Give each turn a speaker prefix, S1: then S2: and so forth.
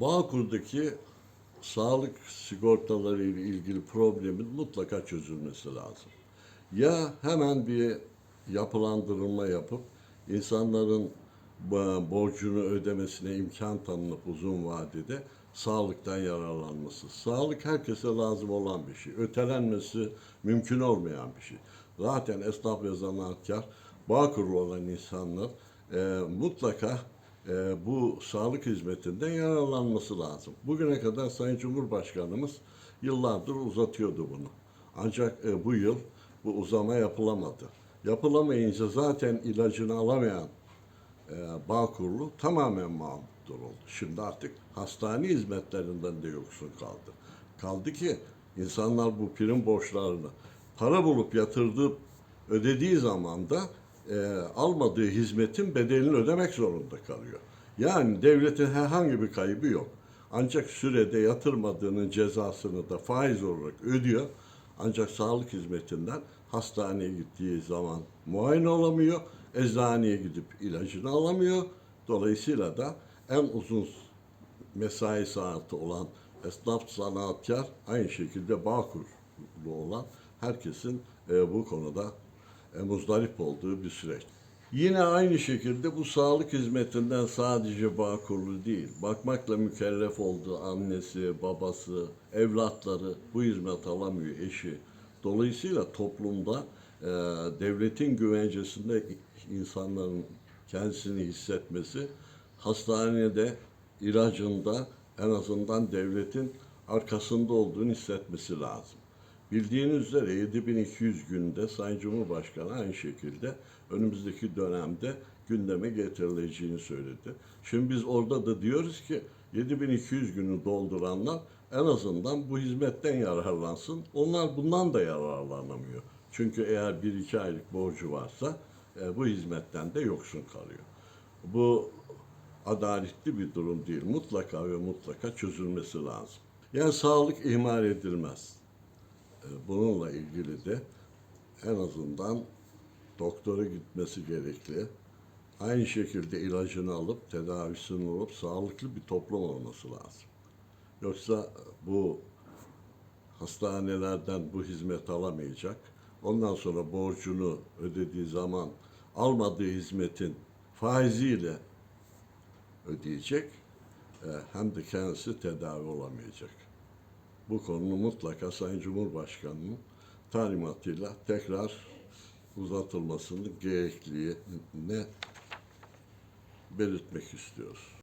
S1: Bağkur'daki sağlık sigortaları ile ilgili problemin mutlaka çözülmesi lazım. Ya hemen bir yapılandırılma yapıp insanların borcunu ödemesine imkan tanınıp uzun vadede sağlıktan yararlanması. Sağlık herkese lazım olan bir şey. Ötelenmesi mümkün olmayan bir şey. Zaten esnaf ve zanaatkar, Bağkurlu olan insanlar e, mutlaka e, bu sağlık hizmetinden yararlanması lazım. Bugüne kadar Sayın Cumhurbaşkanımız yıllardır uzatıyordu bunu. Ancak e, bu yıl bu uzama yapılamadı. Yapılamayınca zaten ilacını alamayan e, Bağkurlu tamamen mağdur oldu. Şimdi artık hastane hizmetlerinden de yoksun kaldı. Kaldı ki insanlar bu prim borçlarını para bulup yatırdığı, ödediği zaman da e, almadığı hizmetin bedelini ödemek zorunda kalıyor. Yani devletin herhangi bir kaybı yok. Ancak sürede yatırmadığının cezasını da faiz olarak ödüyor. Ancak sağlık hizmetinden hastaneye gittiği zaman muayene olamıyor. Eczaneye gidip ilacını alamıyor. Dolayısıyla da en uzun mesai saati olan esnaf zanaatkar aynı şekilde Bağkurlu olan herkesin e, bu konuda muzdarip olduğu bir süreç. Yine aynı şekilde bu sağlık hizmetinden sadece Bağkurlu değil, bakmakla mükellef olduğu annesi, babası, evlatları bu hizmet alamıyor, eşi. Dolayısıyla toplumda e, devletin güvencesinde insanların kendisini hissetmesi, hastanede, ilacında en azından devletin arkasında olduğunu hissetmesi lazım. Bildiğiniz üzere 7200 günde Sayın Cumhurbaşkanı aynı şekilde önümüzdeki dönemde gündeme getirileceğini söyledi. Şimdi biz orada da diyoruz ki 7200 günü dolduranlar en azından bu hizmetten yararlansın. Onlar bundan da yararlanamıyor. Çünkü eğer 1-2 aylık borcu varsa e, bu hizmetten de yoksun kalıyor. Bu adaletli bir durum değil. Mutlaka ve mutlaka çözülmesi lazım. Yani sağlık ihmal edilmez. Bununla ilgili de en azından doktora gitmesi gerekli. Aynı şekilde ilacını alıp tedavisini olup sağlıklı bir toplum olması lazım. Yoksa bu hastanelerden bu hizmet alamayacak. Ondan sonra borcunu ödediği zaman almadığı hizmetin faiziyle ödeyecek. e, Hem de kendisi tedavi olamayacak. Bu konunun mutlaka Sayın Cumhurbaşkanı'nın talimatıyla tekrar uzatılmasının gerekliliğini belirtmek istiyoruz.